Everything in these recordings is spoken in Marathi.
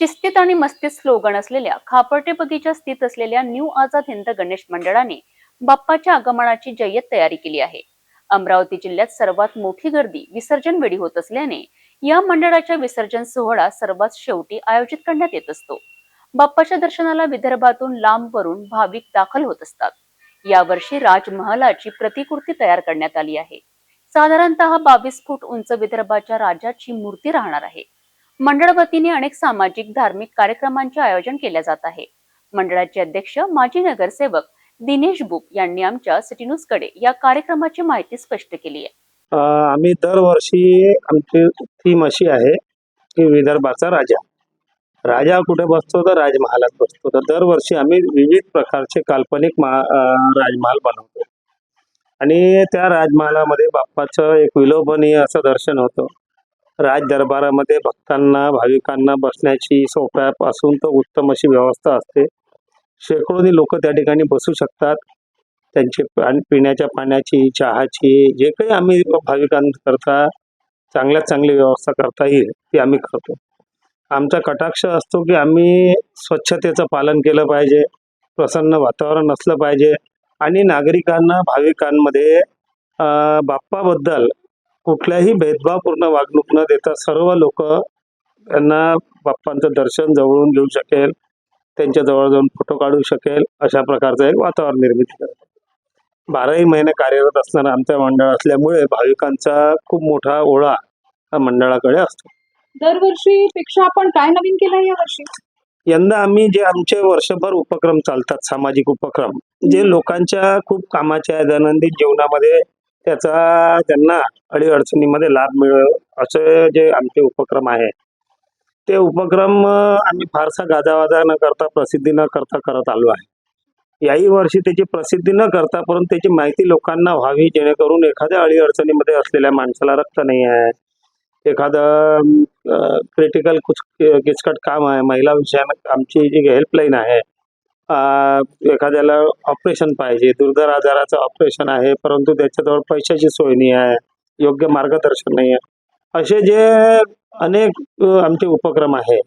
शिस्तीत आणि मस्तीत स्लोगन असलेल्या खापर्टे स्थित असलेल्या न्यू आझाद हिंद गणेश मंडळाने बाप्पाच्या आगमनाची जय्यत तयारी केली आहे. अमरावती जिल्ह्यात सर्वात मोठी गर्दी विसर्जन वेळी होत असल्याने या मंडळाच्या विसर्जन सोहळा सर्वात शेवटी आयोजित करण्यात येत असतो. बाप्पाच्या दर्शनाला विदर्भातून लांबवरून भाविक दाखल होत असतात. यावर्षी राजमहालाची प्रतिकृती तयार करण्यात आली आहे. साधारणतः बावीस फूट उंच विदर्भाच्या राजाची मूर्ती राहणार आहे. मंडळ वतीने अनेक सामाजिक धार्मिक कार्यक्रमांचे आयोजन केले जात आहे. मंडळाचे अध्यक्ष माजी नगरसेवक दिनेश बुक यांनी आमच्या सिटी न्यूजकडे या कार्यक्रमाची माहिती स्पष्ट केली आहे. आम्ही दरवर्षी आमची थीम अशी आहे की विदर्भाचा राजा. राजा कुठे बसतो? तर राजमहालात बसतो. तर दरवर्षी आम्ही विविध प्रकारचे काल्पनिक महा राजमहाल बनवतो. आणि त्या राजमहालामध्ये बाप्पाचं एक विलोभनीय असं दर्शन होतं. राज दरबारामध्ये भक्तांना भाविकांना बसण्याची सोप्यापासून तर उत्तम अशी व्यवस्था असते. शेकडोनी लोक त्या ठिकाणी बसू शकतात. त्यांचे पिण्याच्या पाण्याची चहाची जे काही आम्ही भाविकांकरता चांगल्यात चांगली व्यवस्था करता येईल ती आम्ही करतो. आमचा कटाक्ष असतो की आम्ही स्वच्छतेचं पालन केलं पाहिजे प्रसन्न वातावरण असलं पाहिजे आणि नागरिकांना भाविकांमध्ये बाप्पाबद्दल कुठल्याही भेदभावपूर्ण वागणूक न देता सर्व लोक त्यांना बाप्पांचं दर्शन जवळून घेऊ शकेल त्यांच्या जवळ जाऊन फोटो काढू शकेल अशा प्रकारचं एक वातावरण निर्मिती करतो बाराही महिने कार्यरत असणारं आमचं मंडळ असल्यामुळे भाविकांचा खूप मोठा ओढा हा मंडळाकडे असतो. दरवर्षी पेक्षा आपण काय नवीन केलं या वर्षी? यंदा आम्ही जे आमचे वर्षभर उपक्रम चालतात सामाजिक उपक्रम जे लोकांच्या खूप कामाच्या दैनंदिन जीवनामध्ये त्याचा त्यांना अडीअडचणीमध्ये लाभ मिळेल असे जे आमचे उपक्रम आहे. ते उपक्रम आम्ही फारसा गाजावाजा न करता प्रसिद्धी न करता करत आलो आहे. याही वर्षी त्याची प्रसिद्धी न करता परंतु त्याची माहिती लोकांना व्हावी जेणेकरून एखाद्या अडीअडचणीमध्ये असलेल्या माणसाला रक्त नाही आहे. एखादं क्रिटिकल कुछ किचकट काम आहे. महिला विषयानं आमची जी हेल्पलाईन आहे एखाद्याला ऑपरेशन पाहिजे दुर्धर आजाराचं ऑपरेशन आहे परंतु त्याच्याजवळ पैशाची सोय नाही आहे योग्य मार्गदर्शन नाही आहे. असे जे अनेक आमचे उपक्रम आहे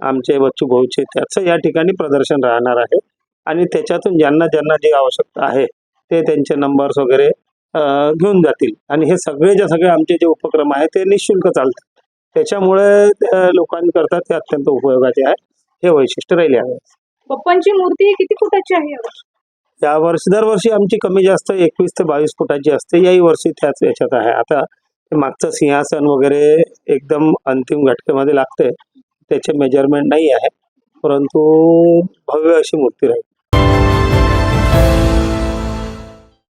आमचे बच्चू भाऊचे त्याचं या ठिकाणी प्रदर्शन राहणार आहे. आणि त्याच्यातून ज्यांना ज्यांना जी आवश्यकता आहे ते त्यांचे नंबर्स वगैरे घेऊन जातील. आणि हे सगळेच्या सगळे आमचे जे उपक्रम आहे ते निशुल्क चालतात. त्याच्यामुळे अं, लोकांकरता ते अत्यंत उपयोगाचे आहे. हे वैशिष्ट्य राहिले आहे. बाप्पांची मूर्ती किती फुटाची आहे? या वर्षी दरवर्षी आमची कमी जास्त एकवीस ते बावीस फुटाची असते. याही वर्षी त्याच याच्यात आहे. आता मागचं सिंहासन वगैरे एकदम अंतिम घटकेमध्ये लागते त्याचे मेजरमेंट नाही आहे. परंतु भव्य अशी मूर्ती राहील.